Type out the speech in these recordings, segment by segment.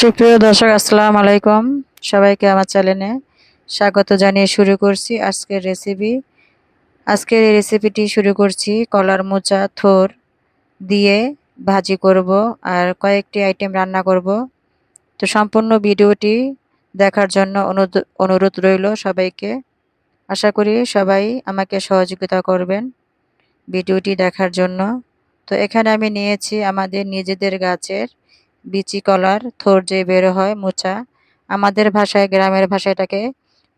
সুপ্রিয় দর্শক, আসসালামু আলাইকুম। সবাইকে আমার চ্যানেলে স্বাগত জানিয়ে শুরু করছি আজকের রেসিপি আজকের এই রেসিপিটি শুরু করছি কলার মোচা, থোর দিয়ে ভাজি করব আর কয়েকটি আইটেম রান্না করব। তো সম্পূর্ণ ভিডিওটি দেখার জন্য অনুরোধ রইল সবাইকে। আশা করি সবাই আমাকে সহযোগিতা করবেন ভিডিওটি দেখার জন্য। তো এখানে আমি নিয়েছি আমাদের নিজেদের গাছের বিচি কলার, থোর যে বের হয়, মোচা। আমাদের ভাষায়, গ্রামের ভাষায় এটাকে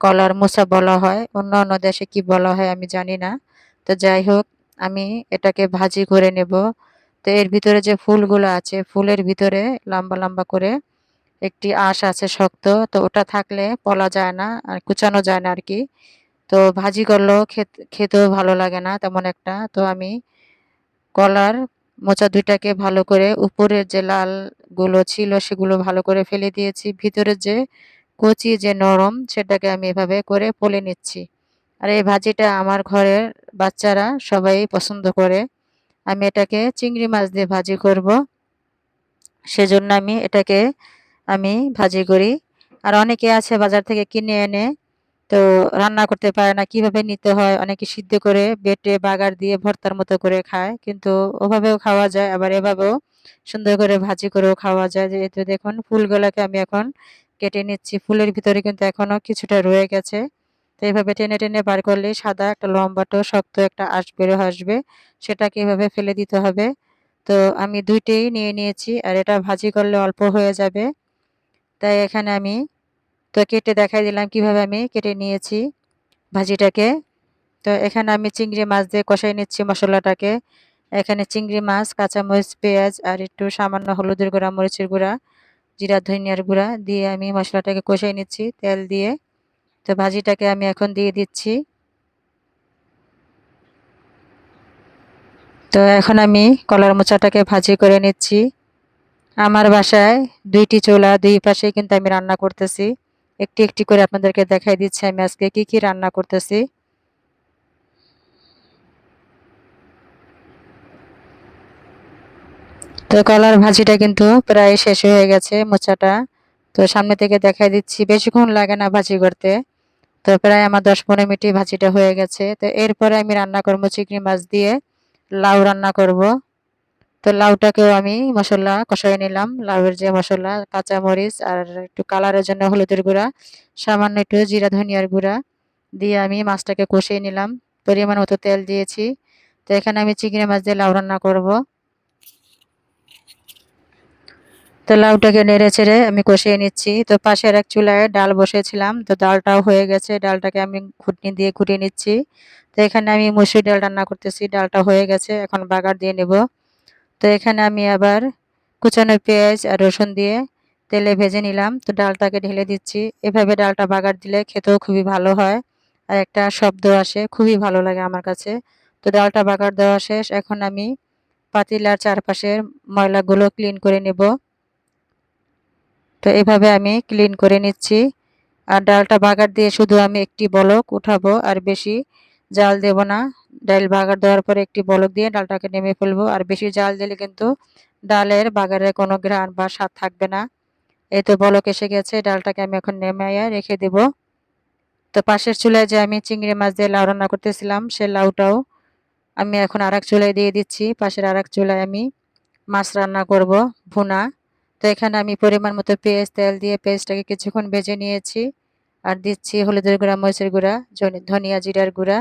কলার মোচা বলা হয়। অন্য অন্য দেশে কি বলা হয় আমি জানি না। তো যাই হোক, আমি এটাকে ভাজি করে নেব। তো এর ভিতরে যে ফুলগুলো আছে, ফুলের ভিতরে লম্বা লম্বা করে একটি আঁশ আছে শক্ত। তো ওটা থাকলে পলা যায় না, আর কুচানো যায় না আর কি তো ভাজি করলেও খেতেও ভালো লাগে না তেমন একটা। তো আমি কলার মোচা দুইটাকে ভালো করে উপরের যে লালগুলো ছিল সেগুলো ভালো করে ফেলে দিয়েছি। ভিতরে যে কচি যে নরম সেটাকে আমি এভাবে করে পলে নিচ্ছি। আর এই ভাজিটা আমার ঘরের বাচ্চারা সবাই পছন্দ করে। আমি এটাকে চিংড়ি মাছ দিয়ে ভাজি করব। সেজন্য আমি এটাকে আমি ভাজি করি। আর অনেকে আছে বাজার থেকে কিনে এনে তো রান্না করতে পারে না, কীভাবে নিতে হয়? অনেকে সিদ্ধ করে বেটে বাগার দিয়ে ভর্তার মতো করে খায়, কিন্তু ওভাবেও খাওয়া যায়। আবার এভাবেও সুন্দর করে ভাজি করেও খাওয়া যায়। যেহেতু দেখুন, ফুলগুলোকে আমি এখন কেটে নিচ্ছি। ফুলের ভিতরে কিন্তু এখনও কিছুটা রয়ে গেছে। তো এইভাবে টেনে টেনে বার করলে সাদা একটা লম্বাটো শক্ত একটা আঁশ বেরো আসবে। সেটাকে এভাবে ফেলে দিতে হবে। তো আমি দুইটাই নিয়ে নিয়েছি। আর এটা ভাজি করলে অল্প হয়ে যাবে। তাই এখানে আমি তো কেটে দেখাই দিলাম কীভাবে আমি কেটে নিয়েছি ভাজিটাকে। তো এখানে আমি চিংড়ি মাছ দিয়ে কষাই নিচ্ছি মশলাটাকে। এখানে চিংড়ি মাছ, কাঁচামরিচ, পেঁয়াজ আর একটু সামান্য হলুদের গুঁড়া, মরিচের গুঁড়া, জিরা, ধনিয়ার গুঁড়া দিয়ে আমি মশলাটাকে কষাই নিচ্ছি তেল দিয়ে। তো ভাজিটাকে আমি এখন দিয়ে দিচ্ছি। তো এখন আমি কলার মোচাটাকে ভাজি করে নিচ্ছি। আমার বাসায় দুইটি চোলা, দুই পাশে কিন্তু আমি রান্না করতেছি। একটি একটি করে আপনাদেরকে দেখাই দিচ্ছি আমি আজকে কি কি রান্না করতেছি। তো কলার ভাজিটা কিন্তু প্রায় শেষ হয়ে গেছে মোচাটা। তো সামনে থেকে দেখাই দিচ্ছি, বেশিক্ষণ লাগে না ভাজি করতে। তো প্রায় আমার দশ পনেরো মিনিটই ভাজিটা হয়ে গেছে। তো এরপরে আমি রান্না করব চিংড়ি মাছ দিয়ে, লাউ রান্না করব। তো লাউটাকেও আমি মশলা কষাই নিলাম। লাউয়ের যে মশলা কাঁচা মরিচ আর একটু কালারের জন্য হলুদের গুঁড়া, সামান্য একটু জিরা, ধনিয়ার গুঁড়া দিয়ে আমি মাছটাকে কষিয়ে নিলাম। পরিমাণ মতো তেল দিয়েছি। তো এখানে আমি চিংড়ি মাছ দিয়ে লাউ রান্না করব। তো লাউটাকে নেড়ে চেড়ে আমি কষিয়ে নিচ্ছি। তো পাশের এক চুলায় ডাল বসেছিলাম। তো ডালটাও হয়ে গেছে। ডালটাকে আমি ঘুটনি দিয়ে ঘুটিয়ে নিচ্ছি। তো এখানে আমি মুসুর ডাল রান্না করতেছি। ডালটা হয়ে গেছে। এখন বাগার দিয়ে নেব। তো এখানে আমি আবার কুচানো পেঁয়াজ আর রসুন দিয়ে তেলে ভেজে নিলাম। তো ডালটাকে ঢেলে দিচ্ছি। এভাবে ডালটা বাগার দিলে খেতেও খুবই ভালো হয় আর একটা শব্দ আসে, খুবই ভালো লাগে আমার কাছে। তো ডালটা বাগার দেওয়া শেষ। এখন আমি পাতিলার চারপাশের ময়লাগুলো ক্লিন করে নেব। তো এভাবে আমি ক্লিন করে নিচ্ছি। আর ডালটা বাগার দিয়ে শুধু আমি একটি বলক উঠাবো আর বেশি জাল দেব না। ডাল বাগার দেওয়ার পরে একটি বলক দিয়ে ডালটাকে নেমে ফেলব। আর বেশি জাল দিলে কিন্তু ডালের বাগারের কোনো গ্রান বা স্বাদ থাকবে না। এই তো বলক এসে গেছে, ডালটাকে আমি এখন নেমে রেখে দেব। তো পাশের চুলায় যে আমি চিংড়ি মাছ দিয়ে লাউ রান্না করতেছিলাম, সে লাউটাও আমি এখন আর এক চুলায় দিয়ে দিচ্ছি। পাশের আর এক চুলায় আমি মাছ রান্না করব, ভুনা। তো এখানে আমি পরিমাণ মতো পেঁয়াজ, তেল দিয়ে পেঁয়াজটাকে কিছুক্ষণ ভেজে নিয়েছি। আর দিচ্ছি হলুদের গুঁড়া, মরিচের গুঁড়া ধনিয়া জিরার গুঁড়া।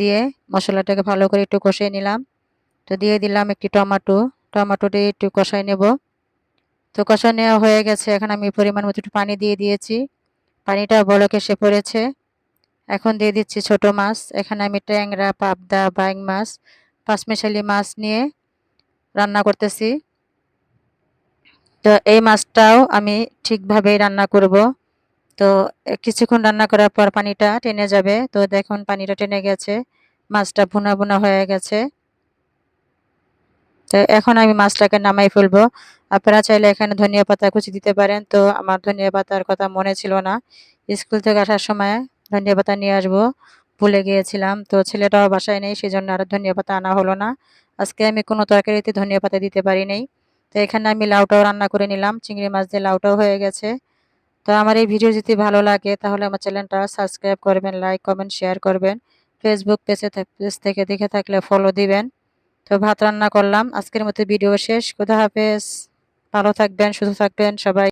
দিয়ে মশলাটাকে ভালো করে একটু কষিয়ে নিলাম। তো দিয়ে দিলাম একটি টমাটো। টমাটোটি একটু কষাই নেব। তো কষা নেওয়া হয়ে গেছে। এখন আমি পরিমাণ মতো একটু পানি দিয়ে দিয়েছি। পানিটা বলকে এসে পড়েছে। এখন দিয়ে দিচ্ছি ছোট মাছ। এখানে আমি ট্যাংরা, পাবদা, বাইং মাছ পাঁচমেশালি মাছ নিয়ে রান্না করতেছি। তো এই মাছটাও আমি ঠিকভাবেই রান্না করব। তো কিছুক্ষণ রান্না করার পর পানিটা টেনে যাবে। তো দেখুন, পানিটা টেনে গেছে, মাছটা ভুনা ভুনা হয়ে গেছে। তো এখন আমি মাছটাকে নামাই ফেলব। আপনারা চাইলে এখানে ধনিয়া পাতা কুচি দিতে পারেন। তো আমার ধনিয়া পাতার কথা মনে ছিল না। স্কুল থেকে আসার সময় ধনিয়া পাতা নিয়ে আসব, ভুলে গিয়েছিলাম। তো ছেলেটাও বাসায় নেই সেই জন্য আর ধনিয়া পাতা আনা হলো না। আজকে আমি কোনো তরকারিতে ধনিয়া পাতা দিতে পারি নাই। তো এখানে আমি লাউটাও রান্না করে নিলাম। চিংড়ি মাছ দিয়ে লাউটাও হয়ে গেছে। তো আমার এই ভিডিও যদি ভালো লাগে, তাহলে আমার চ্যানেলটা সাবস্ক্রাইব করবেন, লাইক, কমেন্ট, শেয়ার করবেন। ফেসবুক পেজে পেজ থেকে দেখে থাকলে ফলো দিবেন। তো ভাত রান্না করলাম, আজকের মতো ভিডিও শেষ। কোথা হাফেজ। ভালো থাকবেন, সুস্থ থাকবেন, সবাই।